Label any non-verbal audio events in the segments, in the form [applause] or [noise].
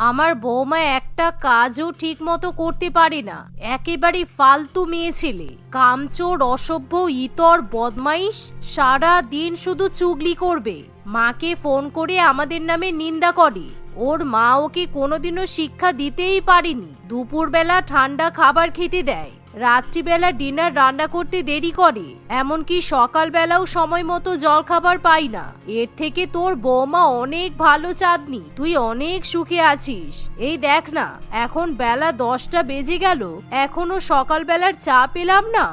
আমার বৌমা একটা কাজও ঠিক মতো করতে পারে না। একেবারে ফালতু মেয়ে ছেলে। কামচোর, অসভ্য, ইতর, বদমাইশ, সারা দিন শুধু চুগলি করবে। মাকে ফোন করে আমাদের নামে নিন্দা করে। ওর মা ওকে কোনোদিনও শিক্ষা দিতেই পারেনি। দুপুরবেলা ঠান্ডা খাবার খেতে দেয়। রাত্রিবেলা ডিনার রান্না করতে দেরি করে, এমনকি সকালবেলাও সময় মতো জল খাবার পাই না। এর থেকে তোর বৌমা অনেক ভালো চাঁদনি, তুই অনেক সুখে আছিস। এই দেখ না, এখন বেলা দশটা বেজে গেল, এখনও সকালবেলার চা পেলাম না।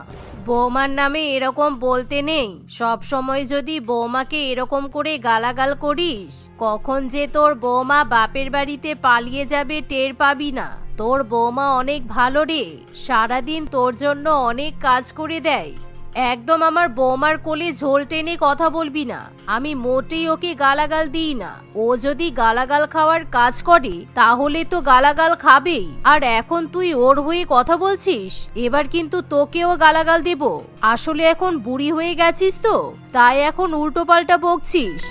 বৌমার নামে এরকম বলতে নেই। সব সময় যদি বৌমাকে এরকম করে গালাগাল করিস, কখন যে তোর বৌমা বাপের বাড়িতে পালিয়ে যাবে টের পাবি না। তোর বৌমা অনেক ভালো রে। সারাদিন তোর জন্য অনেক কাজ করে দেয়। একদম আমার বৌমার কোলে ঝোল টেনে কথা বলবি না। আমি মোটেই ওকে গালাগাল দিই না। ও যদি গালাগাল খাওয়ার কাজ করে, তাহলে তো গালাগাল খাবেই। আর এখন তুই ওর হয়ে কথা বলছিস? এবার কিন্তু তোকেও গালাগাল দেব। আসলে এখন বুড়ি হয়ে গেছিস তো? তাই এখন উল্টো পাল্টা বকছিস।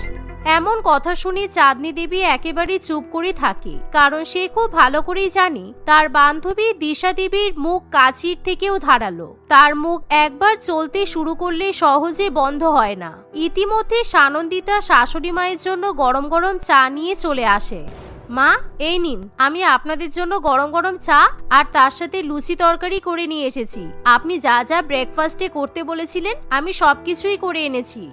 এমন কথা শুনে চাঁদনি দেবী একেবারে চুপ করে থাকে, কারণ সে খুব ভালো করেই জানে তার বান্ধবী দিশা দেবীর মুখ কাছির থেকেও ধারালো। তার মুখ একবার চলতে শুরু করলে সহজে বন্ধ হয় না। ইতিমধ্যে সানন্দিতা শাশুড়ি মায়ের জন্য গরম গরম চা নিয়ে চলে আসে। মা, এই নিন, আমি আপনাদের জন্য গরম গরম চা আর তার সাথে লুচি তরকারি করে নিয়ে এসেছি। আপনি যা যা ব্রেকফাস্টে করতে বলেছিলেন, আমি সবকিছুই করে এনেছি।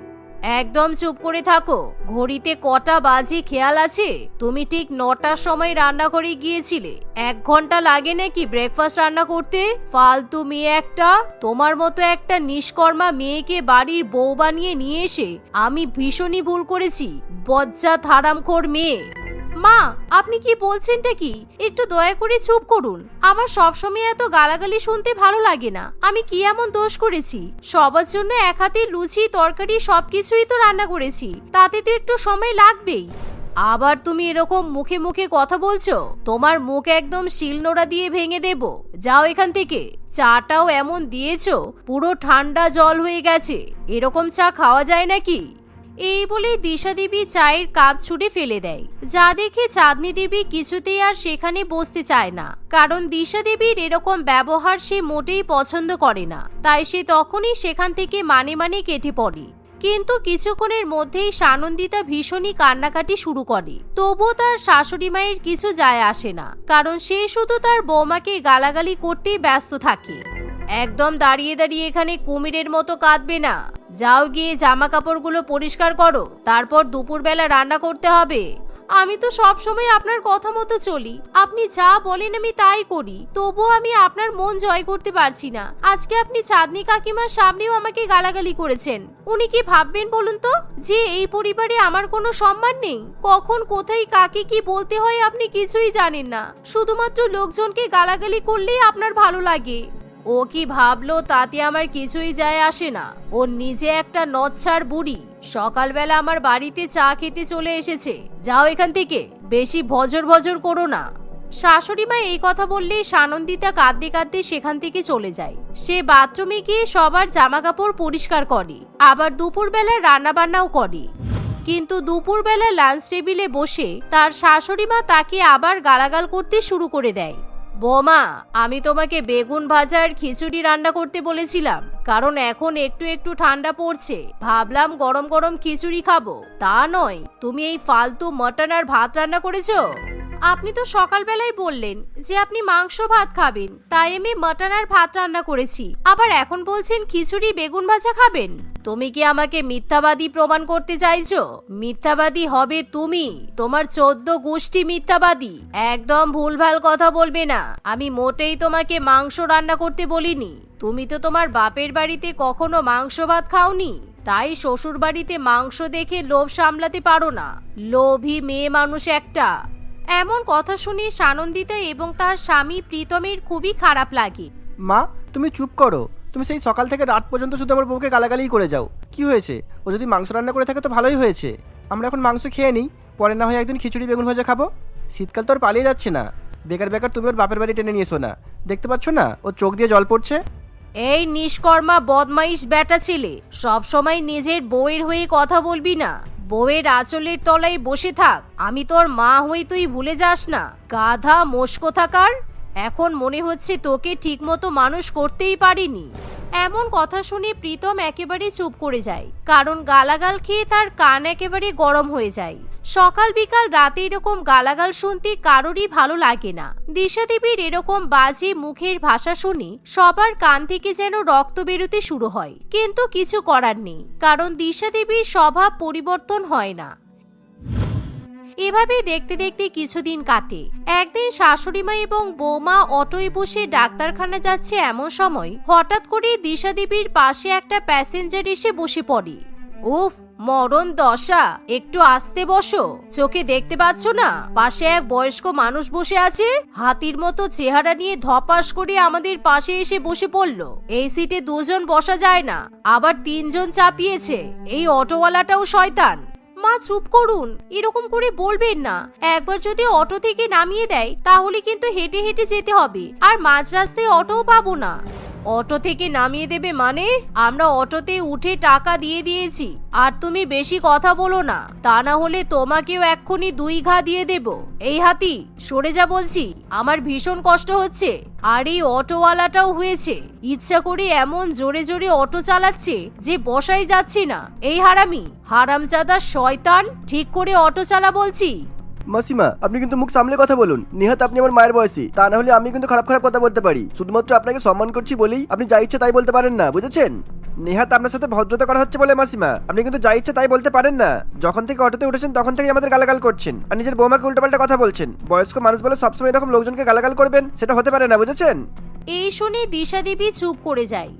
একদম চুপ করে থাকো। ঘড়িতে কটা বাজে খেয়াল আছে? তুমি ঠিক নটার সময় রান্না করে গিয়েছিলে। এক ঘণ্টা লাগে নাকি ব্রেকফাস্ট রান্না করতে? ফালতু মেয়ে একটা। তোমার মতো একটা নিষ্কর্মা মেয়েকে বাড়ির বউ বানিয়ে নিয়ে এসে আমি ভীষণই ভুল করেছি। বজ্জা থারামখোর মেয়ে। মা, আপনি কি বলছেনটা কি? একটু দয়া করে চুপ করুন। আমার সবসময় এত গালাগালি শুনতে ভালো লাগে না। আমি কি এমন দোষ করেছি? সবার জন্য এক হাতে লুচি, তরকারি, সবকিছুই তো রান্না করেছি। তাতে তো একটু সময় লাগবেই। আবার তুমি এরকম মুখে মুখে কথা বলছো? তোমার মুখ একদম শিলনোড়া দিয়ে ভেঙে দেব। যাও এখান থেকে। চাটাও এমন দিয়েছ, পুরো ঠান্ডা জল হয়ে গেছে। এরকম চা খাওয়া যায় নাকি? এই বলে দিশা দেবী চায়ের কাপ ছুটে ফেলে দেয়। যা দেখে চাঁদনি দেবী কিছুতেই আর সেখানে বসতে চায় না। কারণ দিশা দেবীর এরকম ব্যবহার সে মোটেই পছন্দ করে না। তাই সে তখনই সেখান থেকে মানে মানে কেটে পড়ে। কিন্তু কিছুক্ষণের মধ্যেই সানন্দিতা ভীষণই কান্নাকাটি শুরু করে। তবুও তার শাশুড়ি মায়ের কিছু যায় আসে না। কারণ সে শুধু তার বৌমাকে গালাগালি করতেই ব্যস্ত থাকে। একদম দাঁড়িয়ে দাঁড়িয়ে এখানে কুমিরের মতো কাঁদবে না। যাও গিয়ে জামা কাপড়গুলো পরিষ্কার করো, তারপর দুপুরবেলা রান্না করতে হবে। আমি তো সব সময় আপনার কথা মতো চলি। আপনি যা বলেন আমি তাই করি। তবুও আমি আপনার মন জয় করতে পারছি না। আজকে আপনি চাঁদনি কাকিমার সামনেও আমাকে গালাগালি করেছেন। উনি কি ভাববেন বলুন তো? যে এই পরিবারে আমার কোনো সম্মান নেই? কখন, কোথায়, কাকে কি বলতে হয় আপনি কিছুই জানেন না। শুধুমাত্র লোকজনকে গালাগালি করলেই আপনার ভালো লাগে। ও কি ভাবলো তাতে আমার কিছুই যায় আসে না? ও নিজে একটা নচ্ছার বুড়ি। সকালবেলা আমার বাড়িতে চা খেতে চলে এসেছে। যাও এখান থেকে। বেশি ভজর ভজর করো না। শাশুড়ি মা এই কথা বললে সানন্দিতা কাঁদতে কাঁদতে সেখান থেকে চলে যায়। সে বাথরুমে গিয়ে সবার জামা কাপড় পরিষ্কার করে। আবার দুপুরবেলা রান্না বান্নাও করে। কিন্তু দুপুরবেলা লাঞ্চ টেবিলে বসে তার শাশুড়ি মা তাকে আবার গালাগাল করতে শুরু করে দেয়। বোমা, আমি তোমাকে বেগুন ভাজার খিচুড়ি রান্না করতে বলেছিলাম, কারণ এখন একটু একটু ঠান্ডা পড়ছে। ভাবলাম গরম গরম খিচুড়ি খাব। তা নয়, তুমি এই ফালতু মটন আর ভাত রান্না করেছ? আপনি তো সকালবেলায় বললেন যে আপনি মাংস ভাত খাবেন। তাই আমি মটন আর ভাত রান্না করেছি। আবার এখন বলছেন খিচুড়ি বেগুন ভাজা খাবেন। তুমি কি আমাকে মিথ্যাবাদী প্রমাণ করতে চাইছো? মিথ্যাবাদী হবে তুমি। তোমার চোদ্দ গোষ্ঠী মিথ্যাবাদী। একদম ভুলভাল কথা বলবে না। আমি মোটেই তোমাকে মাংস রান্না করতে বলিনি। তুমি তো তোমার বাপের বাড়িতে কখনো মাংস ভাত খাওনি। তাই শ্বশুর বাড়িতে মাংস দেখে লোভ সামলাতে পারো না। লোভী মেয়ে মানুষ একটা। এমন কথা শুনে সানন্দিতা এবং তার স্বামী প্রীতমের খুবই খারাপ লাগে। মা তুমি চুপ করো। তুমি সেই সকাল থেকে রাত পর্যন্ত শুধু আমার বউকে গালাগালিই করে যাও। কি হয়েছে? ও যদি মাংস রান্না করে থাকে তো ভালোই হয়েছে। আমরা এখন মাংস খেয়ে নিই পরে না হয় একদিন খিচুড়ি বেগুন ভাজা খাব। শীতকাল তো আর পালিয়ে যাচ্ছে না। বেকার বেকার তুমি ওর বাপের বাড়ি টেনে নিয়ে এসো না। দেখতে পাচ্ছ না ও চোখ দিয়ে জল পড়ছে? এই নিষ্কর্মা বদমাইশ ব্যাটা ছেলে সব সময় নিজের বউয়ের হয়ে কথা বলবি না। বউয়ের আঁচলের তলায় বসে থাক, আমি তোর মা হই তুই ভুলে যাস না। গাধা, মস্কো থাকার? এখন মনে হচ্ছে তোকে ঠিকমতো মানুষ করতেই পারিনি। এমন কথা শুনে প্রীতম একেবারে চুপ করে যায়, কারণ গালাগাল খেয়ে তার কান একেবারে গরম হয়ে যায়। সকাল বিকাল রাতে এরকম গালাগাল শুনতে কারোরই ভালো লাগে না। দিশা দেবীর এরকম বাজে মুখের ভাষা শুনে সবার কান থেকে যেন রক্ত বেরোতে শুরু হয়, কিন্তু কিছু করার নেই, কারণ দিশা দেবীর স্বভাব পরিবর্তন হয় না। এভাবে দেখতে দেখতে কিছুদিন কাটে। একদিন শাশুড়িমা এবং বৌমা অটোয় বসে ডাক্তারখানা যাচ্ছে এমন সময় হঠাৎ করে দিশা দেবীর পাশে একটা প্যাসেঞ্জার এসে বসে পড়ে। উফ, মরণ দশা, একটু আসতে বসো। চোখে দেখতে পাচ্ছ না? পাশে এক বয়স্ক মানুষ বসে আছে। হাতির মতো চেহারা নিয়ে ধপাস করে আমাদের পাশে এসে বসে পড়ল। এই সিটে দুজন বসা যায় না, আবার তিনজন চাপিয়েছে। এই অটোওয়ালাটাও শয়তান। মা, চুপ করুন। এরকম করে বলবেন না। একবার যদি অটো থেকে নামিয়ে দেয়, তাহলে কিন্তু হেঁটে হেঁটে যেতে হবে। আর মাঝ রাস্তায় অটোও পাবো না। অটো থেকে নামিয়ে দেবে মানে? আমরা অটোতে উঠে টাকা দিয়ে দিয়েছি, আর তুমি বেশি কথা বলো না। তা না হলে তোমাকেও এক্ষুনি দুই ঘা দিয়ে দেব। এই হাতি, সরে যা বলছি, আমার ভীষণ কষ্ট হচ্ছে। আর এই অটোওয়ালাটাও হয়েছে, ইচ্ছা করে এমন জোরে জোরে অটো চালাচ্ছে যে বসাই যাচ্ছি না। এই হারামি, হারামজাদা শয়তান, ঠিক করে অটো চালা বলছি। মাসিমা, আপনি কিন্তু মুখ সামলে কথা বলুন। নিহাত, আপনি আমার মায়ের বয়সী। তা না হলে আমি কিন্তু খারাপ খারাপ কথা বলতে পারি। শুধুমাত্র আপনাকে সম্মান করছি বলেই আপনি যা ইচ্ছে তাই বলতে পারেন না, বুঝেছেন? নেহাত, আপনার সাথে ভদ্রতা করা হচ্ছে বলে মাসিমা, আপনি কিন্তু যা ইচ্ছে তাই বলতে পারেন না। যখন থেকে অটোতে উঠেছেন, তখন থেকে আমাদের গালাগাল করছেন। আর নিজের বৌমাকে উল্টোপাল্টা কথা বলছেন। বয়স্ক মানুষ বলে সবসময় এরকম লোকজনকে গালাগাল করবেন, সেটা হতে পারে না, বুঝেছেন? এই শুনে দিশা দেবী চুপ করে যায়।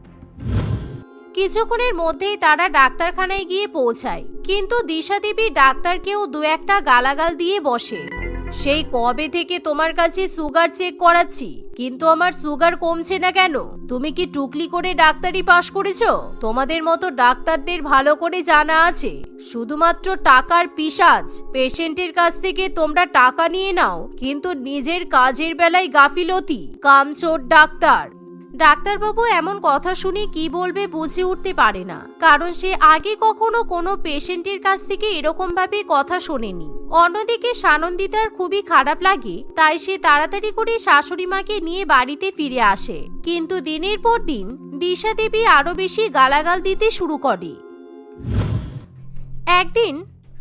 কিছুক্ষণের মধ্যেই তারা ডাক্তারখানায় গিয়ে পৌঁছায়। কিন্তু দিশা দেবী ডাক্তারকেও দু একটা গালাগাল দিয়ে বসে। সেই কবে থেকে তোমার কাছে সুগার চেক করাচ্ছি? কিন্তু আমার সুগার কমছে না কেন? তুমি কি টুকলি করে ডাক্তারি পাশ করেছ? তোমাদের মতো ডাক্তারদের ভালো করে জানা আছে। শুধুমাত্র টাকার পিসাজ। পেশেন্টের কাছ থেকে তোমরা টাকা নিয়ে নাও। কিন্তু নিজের কাজের বেলায় গাফিলতি। কামচোর ডাক্তার। ডাক্তারবাবু এমন কথা শুনে কি বলবে বুঝে উঠতে পারে না, কারণ সে আগে কখনো কোনো পেশেন্টের কাছ থেকে এরকম ভাবে কথা শোনেনি। অন্যদিকে সানন্দিতার খুবই খারাপ লাগে, তাই সে তাড়াতাড়ি করে শাশুড়ি মাকে নিয়ে বাড়িতে ফিরে আসে। কিন্তু দিনের পর দিন দিশা দেবী আরও বেশি গালাগাল দিতে শুরু করে। একদিন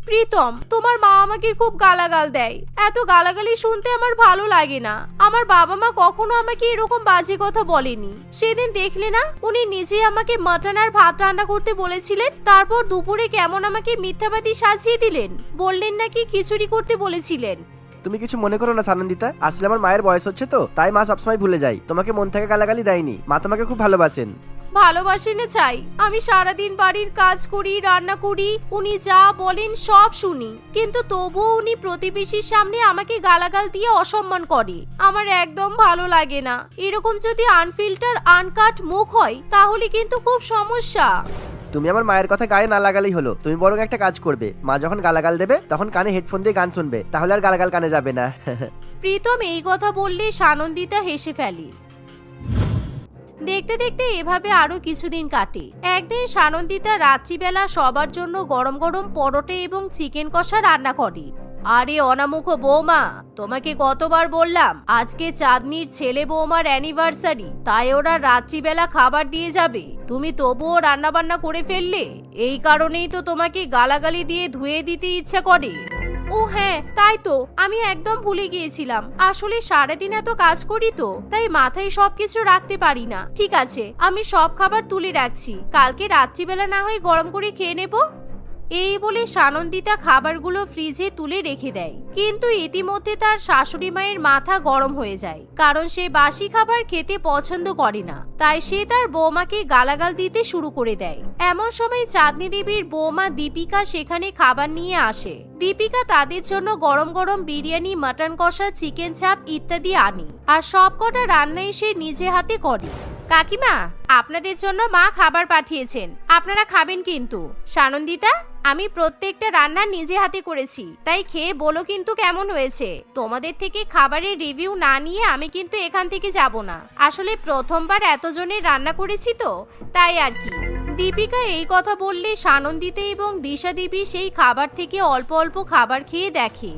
প্রীতম, তোমার মা আমাকে খুব গালাগাল দেয়। এত গালাগালি শুনতে আমার ভালো লাগে না। আমার বাবা মা কখনো আমাকে এরকম বাজে কথা বলেনি। সেদিন দেখলে না, উনি নিজে আমাকে মাটন আর ভাত রান্না করতে বলেছিলেন, তারপর দুপুরে কেমন আমাকে মিথ্যাবাদী সাজিয়ে দিলেন। বললেন নাকি খিচুড়ি করতে বলেছিলেন। তুমি কিছু মনে করো না, সানন্দিতা। আসলে আমার মায়ের বয়স হচ্ছে তো, তাই মা সবসময় ভুলে যায়। তোমাকে মন থেকে গালাগালি দেয়নি। মা তোমাকে খুব ভালোবাসেন। ভালোবাসে না চাই। আমি সারাদিন বাড়ির কাজ করি রান্না করি উনি যা বলেন সব শুনি। কিন্তু তবুও উনি প্রতিবেশীর সামনে আমাকে গালাগাল দিয়ে অসম্মান করে। আমার একদম ভালো লাগে না। এরকম যদি আনফিল্টার আনকাট মুখ হয় তাহলে কিন্তু খুব সমস্যা। তুমি আমার মায়ের কথা গায়ে না লাগালেই হলো। তুমি বরং একটা কাজ করবে। মা যখন গালাগাল দেবে তখন কানে হেডফোন দিয়ে গান শুনবে। তাহলে আর গালাগাল কানে যাবে না। [laughs] প্রীতম এই কথা বললে সানন্দিতা হেসে ফেলে। দেখতে দেখতে এভাবে আরও কিছুদিন কাটে। একদিন সানন্দিতা রাত্রিবেলা সবার জন্য গরম গরম পরোটে এবং চিকেন কষা রান্না করে। আরে অনামুখ বৌমা, তোমাকে কতবার বললাম, আজকে চাঁদনির ছেলে বৌমার অ্যানিভার্সারি তাই ওরা রাত্রিবেলা খাবার দিয়ে যাবে। তুমি তবুও রান্নাবান্না করে ফেললে, এই কারণেই তো তোমাকে গালাগালি দিয়ে ধুয়ে দিতে ইচ্ছা করে। ও হ্যাঁ তাই তো। আমি একদম ভুলে গিয়েছিলাম। আসলে সারাদিন এত কাজ করি তো, তাই মাথায় সবকিছু রাখতে পারি না। ঠিক আছে, আমি সব খাবার তুলে রাখছি। কালকে রাত্রিবেলা না হয় গরম করে খেয়ে নেব? এই বলে সানন্দিতা খাবারগুলো ফ্রিজে তুলে রেখে দেয়। কিন্তু ইতিমধ্যে তার শাশুড়ি মায়ের মাথা গরম হয়ে যায়, কারণ সে বাসি খাবার খেতে পছন্দ করে না। তাই সে তার বৌমাকে গালাগাল দিতে শুরু করে দেয়। এমন সময় চাঁদনি দেবীর বৌমা দীপিকা সেখানে খাবার নিয়ে আসে। দীপিকা তাদের জন্য গরম গরম বিরিয়ানি, মাটন কষা, চিকেন চাপ ইত্যাদি আনে। আর সবকটা রান্নাই সে নিজে হাতে করে। কাকিমা, আপনাদের জন্য মা খাবার পাঠিয়েছেন। আপনারা খাবেন কিন্তু। সানন্দিতা, আমি প্রত্যেকটা রান্না নিজে হাতে করেছি। তাই খেয়ে বলো কিন্তু কেমন হয়েছে। তোমাদের থেকে খাবারের রিভিউ না নিয়ে আমি কিন্তু এখান থেকে যাব না। আসলে প্রথমবার এতজনের রান্না করেছি তো, তাই আর কি। দীপিকা এই কথা বললে সানন্দিতে এবং দিশা দেবী সেই খাবার থেকে অল্প অল্প খাবার খেয়ে দেখে।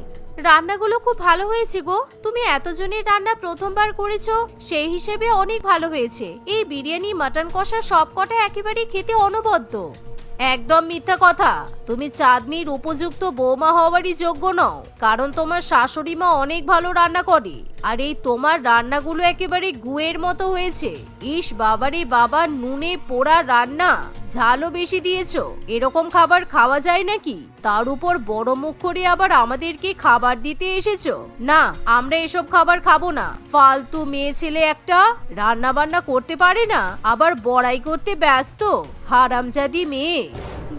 রান্নাগুলো খুব ভালো হয়েছে গো। তুমি এতজনের রান্না প্রথমবার করেছ, সেই হিসেবে অনেক ভালো হয়েছে। এই বিরিয়ানি, মাটন কষা সব কটা একেবারে খেতে অনবদ্য। একদম মিথ্যা কথা। তুমি চাঁদনির উপযুক্ত বৌমা হওয়ারই যোগ্য নও, কারণ তোমার শাশুড়ি মা অনেক ভালো রান্না করে। আর এই তোমার রান্নাগুলো একেবারে গুয়ের মতো হয়েছে। ইস বাবারে বাবা, নুনে পোড়া রান্না। ঝালও বেশি দিয়েছ? এরকম খাবার খাওয়া যায় নাকি? তার উপর বড় মুখ করে আবার আমাদেরকে খাবার দিতে এসেছ? না, আমরা এসব খাবার খাব না। ফালতু মেয়ে ছেলে একটা রান্না বান্না করতে পারে না, আবার বড়াই করতে ব্যস্ত? হারামজাদি মেয়ে।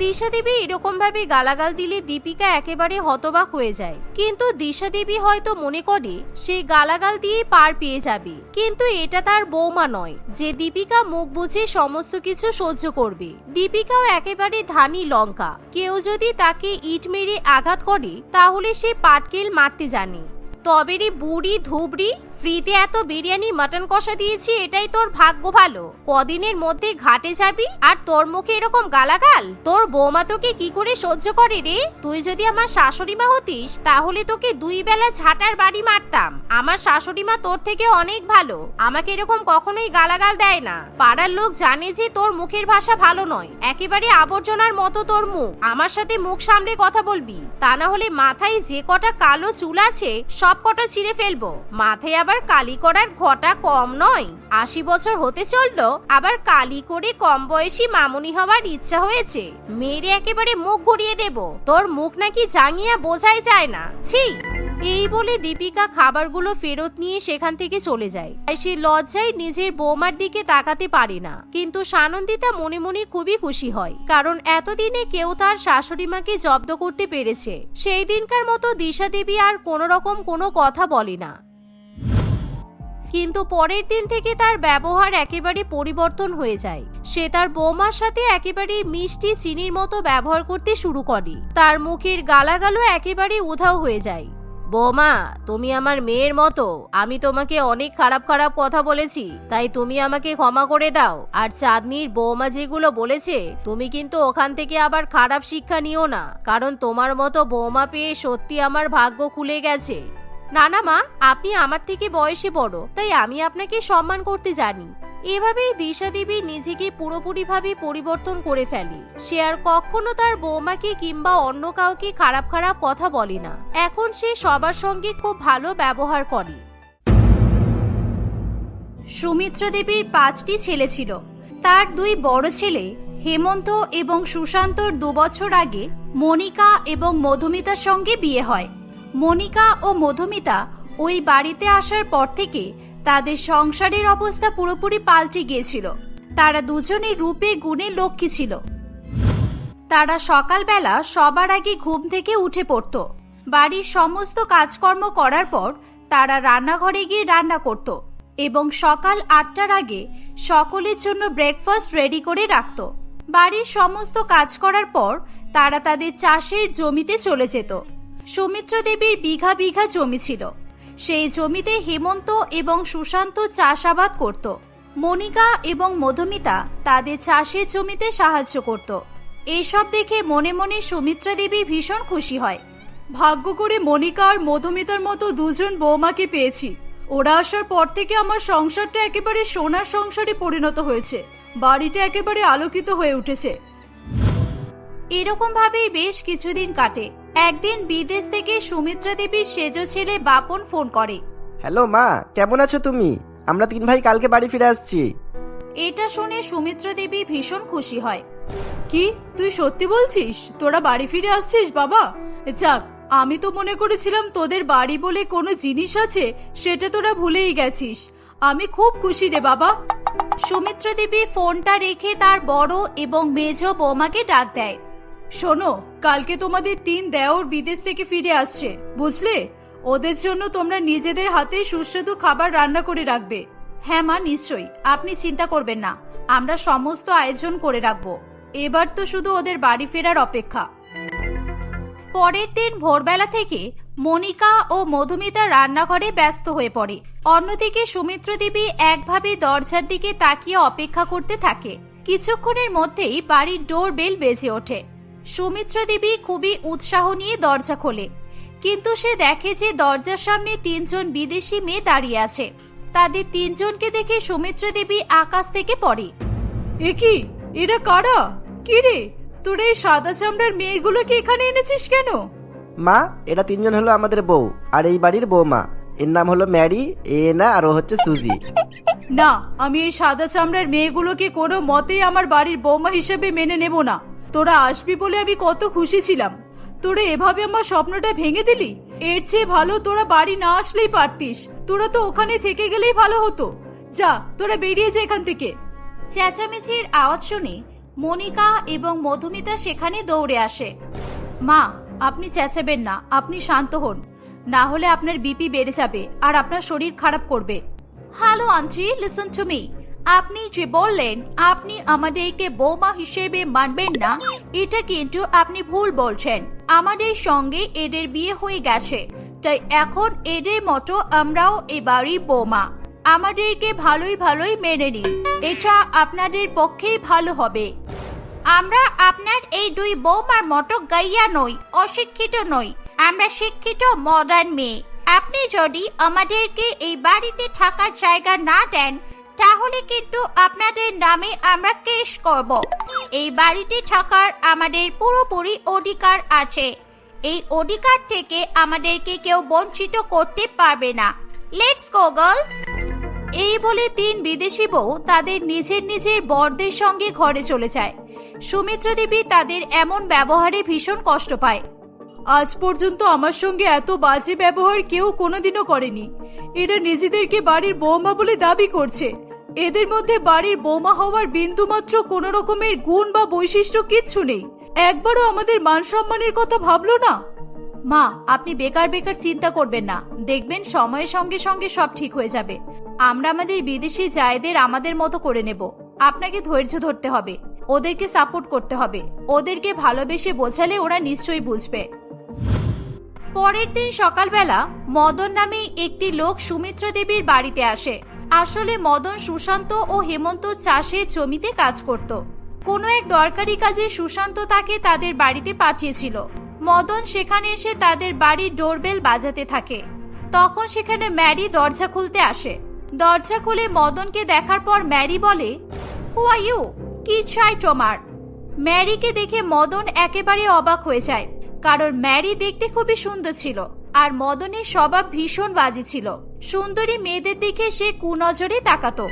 দিশা দেবী এরকম ভাবে গালাগাল দিলে দীপিকা একেবারে হতবাক হয়ে যায়। কিন্তু দিশা দেবী হয়তো মনে করে সে গালাগাল দিয়ে পার পেয়ে যাবে। কিন্তু এটা তার বৌমা নয়, যে দীপিকা মুখ বুঝে সমস্ত কিছু সহ্য করবে। দীপিকাও একেবারে ধানি লঙ্কা। কেউ যদি তাকে ইট মেরে আঘাত করে, তাহলে সে পাটকেল মারতে জানে। তবে রে বুড়ি ধুবড়ি ফ্রিতে এত বিরিয়ানি, মাটন কষা দিয়েছি, এটাই তোর ভাগ্য ভালো। কদিনের মধ্যে ঘাটে যাবি? আর তোর মুখে এরকম গালাগাল? তোর বৌমা তোকে কি করে সহ্য করে রে? তুই যদি আমার শাশুড়ি মা হতিস, তাহলে তোকে দুই বেলা ঝাঁটার বাড়ি মারতাম। আমার শাশুড়ি মা তোর থেকে অনেক ভালো। আমাকে এরকম কখনোই গালাগাল দেয় না। পাড়ার লোক জানে যে তোর মুখের ভাষা ভালো নয়। একেবারে আবর্জনার মতো তোর মুখ। আমার সাথে মুখ সামলে কথা বলবি। তা না হলে মাথায় যে কটা কালো চুল আছে সব কটা ছিঁড়ে ফেলব। মাথায় আবার কালি করার ঘটা কম নয়। আশি বছর হতে চলল, আবার কালি করে কম বয়সী মামুনি হওয়ার ইচ্ছা হয়েছে। মেরে একেবারে মুখ ঘুরিয়ে দেব। তোর মুখ নাকি জাঙ্গিয়া বোঝাই যায় না। ছি! এই বলে দীপিকা খাবারগুলো ফেরত নিয়ে সেখান থেকে চলে যায়। আর সে লজ্জায় নিজের বৌমার দিকে তাকাতে পারে না। কিন্তু সানন্দিতা মনে মনে খুবই খুশি হয়। কারণ এতদিনে কেউ তার শাশুড়ি মাকে জব্দ করতে পেরেছে। সেই দিনকার মতো দিশা দেবী আর কোনো রকম কোনো কথা বলে না। কিন্তু পরের দিন থেকে তার ব্যবহার একেবারে পরিবর্তন হয়ে যায়। সে তার বৌমার সাথে একেবারে মিষ্টি চিনির মতো ব্যবহার করতে শুরু করে। তার মুখের গালাগালও একেবারে উধাও হয়ে যায়। বৌমা, তুমি আমার মেয়ের মতো। আমি তোমাকে অনেক খারাপ খারাপ কথা বলেছি। তাই তুমি আমাকে ক্ষমা করে দাও। আর চাঁদনির বৌমা যেগুলো বলেছে, তুমি কিন্তু ওখান থেকে আবার খারাপ শিক্ষা নিও না। কারণ তোমার মতো বৌমা পেয়ে সত্যি আমার ভাগ্য খুলে গেছে। না না, মা, আপনি আমার থেকে বয়সে বড়, তাই আমি আপনাকে সম্মান করতে জানি। এভাবেই দিশা দেবী নিজেকে পুরোপুরিভাবে পরিবর্তন করে ফেলে। সে আর কখনো তার বৌমাকে কিংবা অন্য কাউকে খারাপ খারাপ কথা বলে না। এখন সে সবার সঙ্গে খুব ভালো ব্যবহার করে। সুমিত্র দেবীর পাঁচটি ছেলে ছিল। তার দুই বড় ছেলে, হেমন্ত এবং সুশান্তর দুবছর আগে মনিকা এবং মধুমিতার সঙ্গে বিয়ে হয়। মনিকা ও মধুমিতা ওই বাড়িতে আসার পর থেকে তাদের সংসারের অবস্থা পুরোপুরি পাল্টে গিয়েছিল। তারা দুজনে রূপে গুণে লক্ষ্মী ছিল। তারা সকালবেলা সবার আগে ঘুম থেকে উঠে পড়ত। বাড়ির সমস্ত কাজকর্ম করার পর তারা রান্নাঘরে গিয়ে রান্না করত এবং সকাল আটটার আগে সকলের জন্য ব্রেকফাস্ট রেডি করে রাখত। বাড়ির সমস্ত কাজ করার পর তারা তাদের চাষের জমিতে চলে যেত। সুমিত্র দেবীর বিঘা বিঘা জমি ছিল। সেই জমিতে হেমন্ত এবং সুশান্ত চাষাবাদ করত। মনিকা এবং মধুমিতা তাদের চাষের জমিতে সাহায্য করত। এসব দেখে মনে মনে সুমিত্রা দেবী ভীষণ খুশি হয়। ভাগ্য করে মনিকা আর মধুমিতার মতো দুজন বৌমাকে পেয়েছি। ওরা আসার পর থেকে আমার সংসারটা একেবারে সোনার সংসারে পরিণত হয়েছে। বাড়িটা একেবারে আলোকিত হয়ে উঠেছে। এরকম ভাবেই বেশ কিছুদিন কাটে। একদিন বিদেশ থেকে সুমিত্রা দেবীর সেজ ছেলে বাপন ফোন করে। হ্যালো মা কেমন আছো তুমি? আমরা তিন ভাই কালকে বাড়ি ফিরে আসছি। এটা শুনে সুমিত্রা দেবী ভীষণ খুশি হয়। কি তুই সত্যি বলছিস? তোরা বাড়ি ফিরে আসছিস বাবা? যাক আমি তো মনে করেছিলাম তোদের বাড়ি বলে কোনো জিনিস আছে সেটা তোরা ভুলেই গেছিস। আমি খুব খুশি রে বাবা। সুমিত্রা দেবী ফোনটা রেখে তার বড় এবং মেজ বৌমাকে ডাক দেয়। শোনো, কালকে তোমাদের তিন দেওর বিদেশ থেকে ফিরে আসছে, বুঝলে? ওদের জন্য তোমরা নিজেদের হাতে সুস্বাদু খাবার রান্না করে রাখবে। হ্যাঁ মা, নিশ্চয়ই। আপনি চিন্তা করবেন না। আমরা সমস্ত আয়োজন করে রাখব। এবার তো শুধু ওদের বাড়ি ফেরার অপেক্ষা। পরের দিন ভোরবেলা থেকে মনিকা ও মধুমিতা রান্নাঘরে ব্যস্ত হয়ে পড়ে। অন্যদিকে সুমিত্র দেবী একভাবে দরজার দিকে তাকিয়ে অপেক্ষা করতে থাকে। কিছুক্ষণের মধ্যেই বাড়ির ডোর বেল বেজে ওঠে। সুমিত্রা দেবী খুবই উৎসাহ নিয়ে দরজা খোলে। কিন্তু সে দেখে যে দরজার সামনে তিনজন বিদেশি মেয়ে দাঁড়িয়ে আছে। তাদের তিনজনকে দেখে সুমিত্রা দেবী আকাশ থেকে পড়ে। এ কি? এরা কারা? কি রে? তোরা এই সাদা চামড়ার মেয়েগুলোকে এখানে এনেছিস কেন? মা এরা তিনজন হলো আমাদের বউ আর এই বাড়ির বৌমা। এর নাম হলো ম্যারি এনা আর ও হচ্ছে সুজি। না আমি এই সাদা চামড়ার মেয়েগুলোকে কোনো মতেই আমার বাড়ির বৌমা হিসেবে মেনে নেব না। তোরা আসবি বলে আমি কত খুশি ছিলাম। তোরা এভাবে আমার স্বপ্নটা ভেঙে দিলি? এর চেয়ে ভালো তোরা বাড়ি না আসলেই পারতিস। তোরা তো ওখানে থেকে গেলেই ভালো হতো। যা, তোরা বেরিয়ে যা এখান থেকে। চেঁচামেচির আওয়াজ শুনে মনিকা এবং মধুমিতা সেখানে দৌড়ে আসে। মা, আপনি চেঁচাবেন না, আপনি শান্ত হন। না হলে আপনার বিপি বেড়ে যাবে আর আপনার শরীর খারাপ করবে। Hello, aunty listen to me আপনি যে বললেন, আপনি আমাদেরকে বৌমা হিসেবে মানবেন না, এটা কিন্তু আপনি ভুল বলছেন। আমাদের সঙ্গে এদের বিয়ে হয়ে গেছে, তাই এখন এদের মতো আমরাও এ বাড়ির বৌমা। আমাদেরকে ভালোই ভালোই মেনে নিন, এটা আপনাদের পক্ষেই ভালো হবে। আমরা আপনার এই দুই বৌমার মতো গাইয়া নই, অশিক্ষিত নই, আমরা শিক্ষিত, মডার্ন মেয়ে। আপনি যদি আমাদেরকে এই বাড়িতে থাকার জায়গা না দেন তাহলে কিন্তু আপনাদের নামে আমরা কেস করব। এই বাড়িতে থাকার আমাদের পুরোপুরি অধিকার আছে। এই অধিকার থেকে আমাদেরকে কেউ বঞ্চিত করতে পারবে না। লেটস গো গার্লস এই বলে তিন বিদেশি বউ তাদের নিজের নিজের বরদের সঙ্গে ঘরে চলে যায়। সুমিত্র দেবী তাদের এমন ব্যবহারে ভীষণ কষ্ট পায়। আজ পর্যন্ত আমার সঙ্গে এত বাজে ব্যবহার কেউ কোনোদিনও করেনি। এরা নিজেদেরকে বাড়ির বৌমা বলে দাবি করছে। এদের মধ্যে বাড়ির বৌমা হওয়ার বিন্দুমাত্র কোনো রকমের গুণ বা বৈশিষ্ট্য কিচ্ছু নেই। একবারও আমাদের মান সম্মানের কথা ভাবলো না? মা, আপনি বেকার বেকার চিন্তা করবেন না। দেখবেন সময়ের সঙ্গে সঙ্গে সব ঠিক হয়ে যাবে। আমরা আমাদের বিদেশি জায়দের আমাদের মতো করে নেব। আপনাকে ধৈর্য ধরতে হবে। ওদেরকে সাপোর্ট করতে হবে। ওদেরকে ভালোবেসে বোঝালে ওরা নিশ্চয়ই বুঝবে। পরের দিন সকালবেলা মদন নামে একটি লোক সুমিত্রা দেবীর বাড়িতে আসে। আসলে মদন সুশান্ত ও হেমন্ত চাষের জমিতে কাজ করত। কোনো এক দরকারি কাজে সুশান্ত তাকে তাদের বাড়িতে পাঠিয়েছিল। মদন সেখানে এসে তাদের বাড়ির ডোরবেল বাজাতে থাকে। তখন সেখানে ম্যারি দরজা খুলতে আসে। দরজা খুলে মদনকে দেখার পর ম্যারি বলে হু আর ইউ কি চাই তোমার? ম্যারিকে দেখে মদন একেবারে অবাক হয়ে যায়, কারণ ম্যারি দেখতে খুবই সুন্দর ছিল। আর মদনের স্বভাব ভীষণ বাজে ছিল। সুন্দরী মেয়েদের দিকে সে কুনজরে তাকাতো।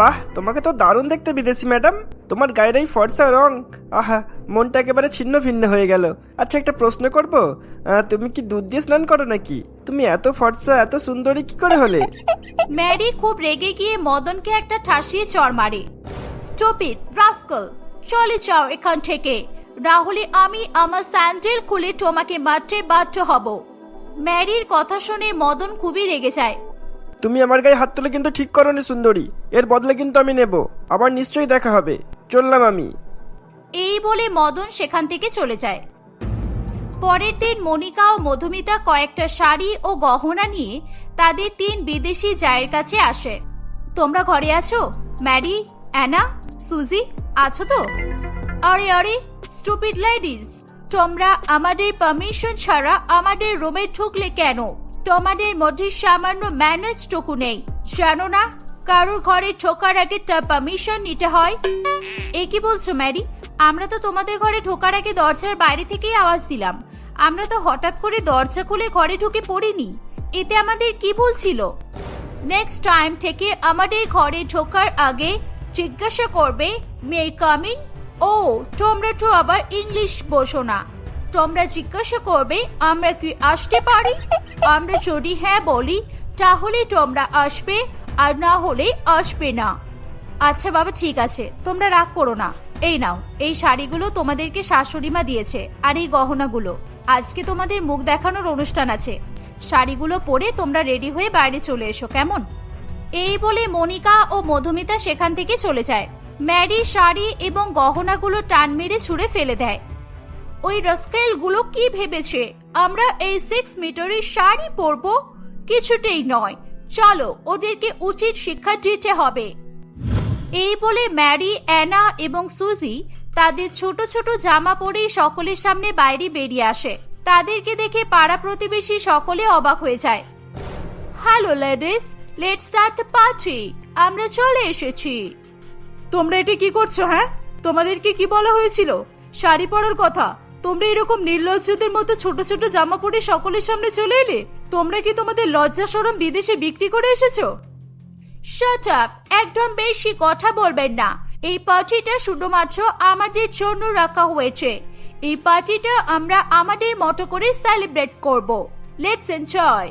বাহ তোমাকে তো দারুণ দেখতে বিদেশি ম্যাডাম। তোমার গায়ের এই ফর্সা রং আহা মনটা একেবারে ছিন্ন ভিন্ন হয়ে গেল। আচ্ছা একটা প্রশ্ন করব? তুমি কি দুধ দিয়ে স্নান করো নাকি? তুমি এত ফর্সা এত সুন্দরী কি করে হলে? ম্যারি খুব রেগে গিয়ে মদনকে একটা ঠাসিয়ে চড় মারে। স্টপিড রাস্কল চলে যাও এখান থেকে। না হলে আমি আমার স্যান্ডেল খুলে তোমাকে মারতে বাধ্য হব। ম্যারির কথা শুনে মদন খুবই রেগে যায়। তুমি আমার গায়ে হাত তুলে কিন্তু ঠিক করো নি সুন্দরী। এর বদলে কিন্তু আমি নেব। আবার নিশ্চয়ই দেখা হবে। চললাম আমি। এই বলে মদন সেখান থেকে চলে যায়। পরের দিন মনিকা ও মধুমিতা কয়েকটা শাড়ি ও গহনা নিয়ে তাদের তিন বিদেশি জায়ের কাছে আসে। তোমরা ঘরে আছো? ম্যারি অ্যানা সুজি আছো তো? আরে আরে স্টুপিড লেডিস। তোমরা আমাদের পারমিশন ছাড়া আমাদের রুমে ঢুকলে কেন? তোমাদের মধ্যে সামান্য ম্যানেজটুকু নেই। জানো না কারোর ঘরে ঢোকার আগে তার পারমিশন নিতে হয়। এ কি বলছো, ম্যারি? আমরা তো তোমাদের ঘরে ঢোকার আগে দরজার বাইরে থেকেই আওয়াজ দিলাম। আমরা তো হঠাৎ করে দরজা খুলে ঘরে ঢুকে পড়িনি। এতে আমাদের কি ভুল ছিল? নেক্সট টাইম থেকে আমাদের ঘরে ঢোকার আগে জিজ্ঞাসা করবে মে কামিং ও, তোমরা তো আবার ইংলিশ বসো না। তোমরা জিজ্ঞাসা করবে, আমরা কি আসতে পারি? আমরা যদি হ্যাঁ বলি, তাহলে তোমরা আসবে, আর না হলে আসবে না। আচ্ছা বাবা, ঠিক আছে, তোমরা রাগ করো না। এই নাও, এই শাড়িগুলো তোমাদেরকে শাশুড়িমা দিয়েছে, আর এই গহনাগুলো। আজকে তোমাদের মুখ দেখানোর অনুষ্ঠান আছে। শাড়িগুলো পরে তোমরা রেডি হয়ে বাইরে চলে এসো, কেমন? এই বলে মনিকা ও মধুমিতা সেখান থেকে চলে যায়। ম্যারি, শাড়ি এবং গহনাগুলো টান মেরে ছুঁড়ে ফেলে দেয়। ওই রস্কেলগুলো কি ভেবেছে? আমরা এই সিক্স মিটারের শাড়ি পরবো? কিছুতেই নয়। চলো, ওদেরকে উচিত শিক্ষা দিতে হবে। এই বলে ম্যারি, অ্যানা এবং সুজি তাদের ছোট ছোট জামা পরেই সকলের সামনে বাইরে বেরিয়ে আসে। তাদেরকে দেখে পাড়া প্রতিবেশী সকলে অবাক হয়ে যায়। হ্যালো লেডিস লেট স্টার্ট পাচ্ছি আমরা চলে এসেছি। তোমরা এটা কি করছ হ্যাঁ? তোমাদেরকে কি বলা হয়েছিল? শাড়ি পরার কথা। তোমরা এরকম নির্লজ্জদের মতো ছোট ছোট জামা পরে সকলের সামনে চলে এলে, তোমরা কি তোমাদের লজ্জা সরম বিদেশে বিক্রি করে এসেছ? শাট একদম বেশি কথা বলবেন না। এই পার্টিটা শুধুমাত্র আমাদের জন্য রাখা হয়েছে। এই পার্টিটা আমরা আমাদের মতো করে সেলিব্রেট করব। লেটস এনজয়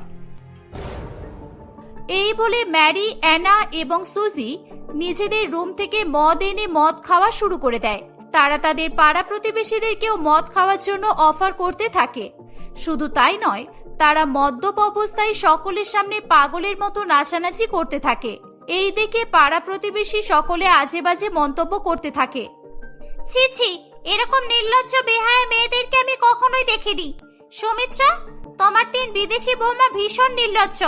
এই বলে ম্যারি, অ্যানা এবং সুজি নিজেদের রুম থেকে মদ এনে মদ খাওয়া শুরু করে দেয়। তারা তাদের পাড়া প্রতিবেশীদেরকেও মদ খাওয়ার জন্য অফার করতে থাকে। শুধু তাই নয়, তারা মদ্যপ অবস্থায় সকলের সামনে পাগলের মতো নাচানাচি করতে থাকে। এই দেখে পাড়া প্রতিবেশী সকলে আজে বাজে মন্তব্য করতে থাকে। ছি ছি, এরকম নির্লজ্জ, বেহায়া মেয়েদেরকে আমি কখনোই দেখিনি। সুমিত্রা, তোমার তিন বিদেশি বৌমা ভীষণ নির্লজ্জ।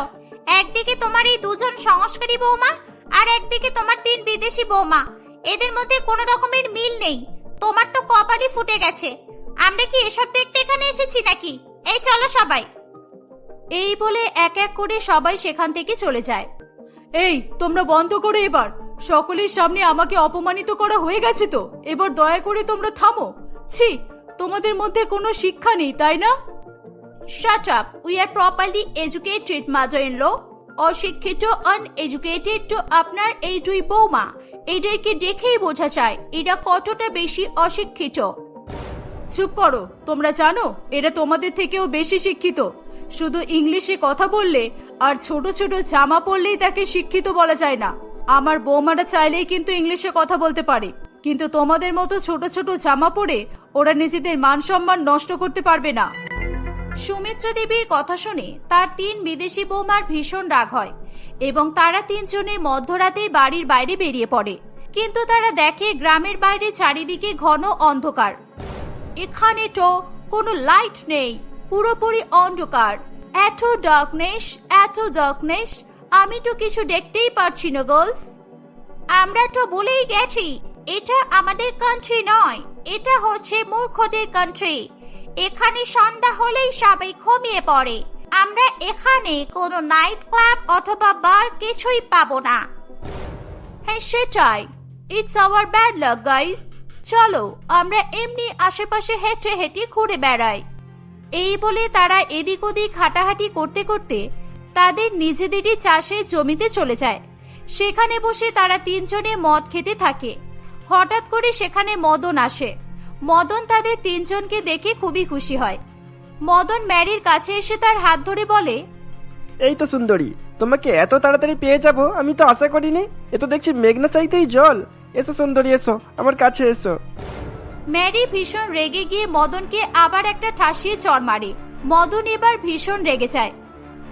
একদিকে তোমার এই দুজন সংস্কারী বৌমা আর একদিকে তোমার তিন বিদেশি বৌমা। এদের মধ্যে কোনো রকমের মিল নেই। তোমার তো কপালই ফুটে গেছে। আমরা কি এসব দেখতে এখানে এসেছি নাকি? এই চলো সবাই। এই বলে এক এক করে সবাই সেখান থেকে চলে যায়। এই, তোমরা বন্ধ করে এবার। সকলের সামনে আমাকে অপমানিত করা হয়ে গেছে তো। এবার দয়া করে তোমরা থামো। ছি, তোমাদের মধ্যে কোনো শিক্ষা নেই, তাই না? Shut up. We are properly educated, mother-in-law. অশিক্ষিত আনএডুকেটেড তো আপনার এই দুই বৌমা। এদেরকে দেখেই বোঝা যায় এরা কতটা বেশি অশিক্ষিত। চুপ করো। তোমরা জানো এরা তোমাদের থেকেও বেশি শিক্ষিত। শুধু ইংলিশে কথা বললে আর ছোট ছোট জামা পরলেই তাকে শিক্ষিত বলা যায় না। আমার বৌমারা চাইলেই কিন্তু ইংলিশে কথা বলতে পারে। কিন্তু তোমাদের মতো ছোট ছোট জামা পরে ওরা নিজেদের মান সম্মান নষ্ট করতে পারবে না। সুমিত্রা দেবীর কথা শুনে তার তিন বিদেশি বৌমার ভীষণ রাগ হয় এবং তারা তিনজনে মধ্যরাতে বাড়ির বাইরে বেরিয়ে পড়ে। কিন্তু তারা দেখে গ্রামের বাইরে চারিদিকে ঘন অন্ধকার। এখানে তো কোনো লাইট নেই, পুরোপুরি অন্ধকার। এত ডার্কনেস এত ডার্কনেস আমি তো কিছু দেখতেই পারছি না গার্লস আমরা তো বলেই গেছি, এটা আমাদের কান্ট্রি নয়, এটা হচ্ছে মূর্খদের কান্ট্রি এখানে সন্ধ্যা হলেই সবাই ঘুমিয়ে পড়ে। আমরা এখানে কোনো নাইট ক্লাব অথবা বার কিছুই পাবো না। হ্যাঁ সেটাই। It's our bad luck guys চলো, আমরা এমনি আশেপাশে হেঁটে হেঁটে ঘুরে বেড়াই। এই বলে তারা এদিক ওদিক হাঁটাহাঁটি করতে করতে তাদের নিজেদেরই চাষের জমিতে চলে যায়। সেখানে বসে তারা তিনজনে মদ খেতে থাকে। হঠাৎ করে সেখানে মদন আসে। মদন তাদের তিনজনকে দেখে খুবই খুশি হয়। মদন ম্যারির কাছে এসে তার হাত ধরে বলে এই তো সুন্দরী তোমাকে এত তাড়াতাড়ি পেয়ে যাব আমি তো আশা করিনি। এ তো দেখছি মেঘনা চাইতেই জল। এসো সুন্দরী এসো আমার কাছে এসো। ম্যারি ভীষণ রেগে গিয়ে মদনকে আবার একটা ঠাসিয়ে চড় মারে। মদন এবার ভীষণ রেগে যায়।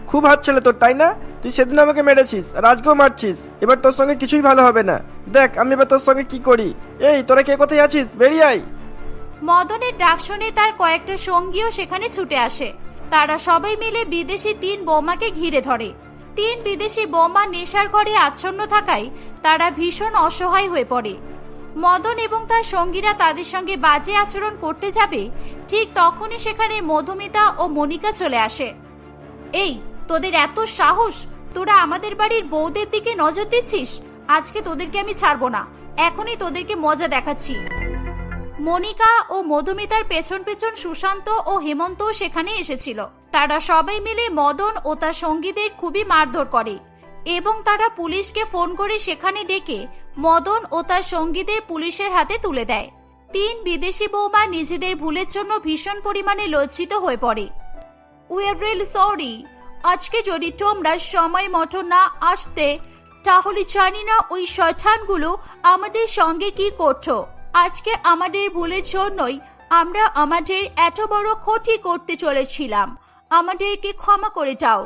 খুব হাত ছেলে তোর তাই না? তুই সেদিন আমাকে মেরেছিস আর আজকেও মারছিস। এবার তোর সঙ্গে কিছুই ভালো হবে না। দেখ আমি এবার তোর সঙ্গে কি করি? এই তোরা কে কোথায় আছিস? বেরিয়ে আয়। মদনের ডাক শুনে তার কয়েকটা সঙ্গীও সেখানে ছুটে আসে। তারা সবাই মিলে বিদেশি তিন বোমাকে ঘিরে ধরে। তিন বিদেশি বোমা নেশার ঘরে আচ্ছন্ন থাকায় তারা ভীষণ অসহায় হয়ে পড়ে। মদন এবং তার সঙ্গীরা তাদের সঙ্গে বাজে আচরণ করতে যাবে, ঠিক তখনই সেখানে মধুমিতা ও মনিকা চলে আসে। এই, তোদের এত সাহস? তোরা আমাদের বাড়ির বউদের দিকে নজর দিচ্ছিস? আজকে তোদেরকে আমি ছাড়বো না। এখনই তোদেরকে মজা দেখাচ্ছি। মনিকা ও মধুমিতার পেছন পেছন সুশান্ত ও হেমন্ত সেখানে এসেছিল। তারা সবাই মিলে মদন ও তার সঙ্গীদের খুবই মারধর করে এবং তারা পুলিশকে ফোন করে সেখানে ডেকে মদন ও তার সঙ্গীদের পুলিশের হাতে তুলে দেয়। তিন বিদেশি বৌমা নিজেদের ভুলের জন্য ভীষণ পরিমাণে লজ্জিত হয়ে পড়ে। উই আর সরি আজকে যদি তোমরা সময় মতো না আসতে, তাহলে জানি না ওই শয়তানগুলো আমাদের সঙ্গে কি করছ আজকে আমাদের ভুলের জন্যই আমরা আমাদের এত বড় ক্ষতি করতে চলেছিলাম। আমাদেরকে ক্ষমা করে যাও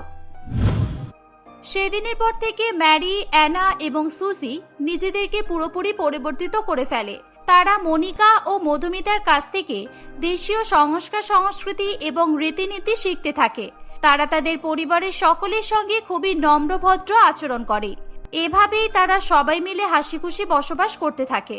সেদিনের পর থেকে ম্যারি, অ্যানা এবং সুজি নিজেদেরকে পুরোপুরি পরিবর্তিত করে ফেলে। তারা মনিকা ও মধুমিতার কাছ থেকে দেশীয় সংস্কার সংস্কৃতি এবং রীতিনীতি শিখতে থাকে। তারা তাদের পরিবারের সকলের সঙ্গে খুবই নম্রভদ্র আচরণ করে। এভাবেই তারা সবাই মিলে হাসি খুশি বসবাস করতে থাকে।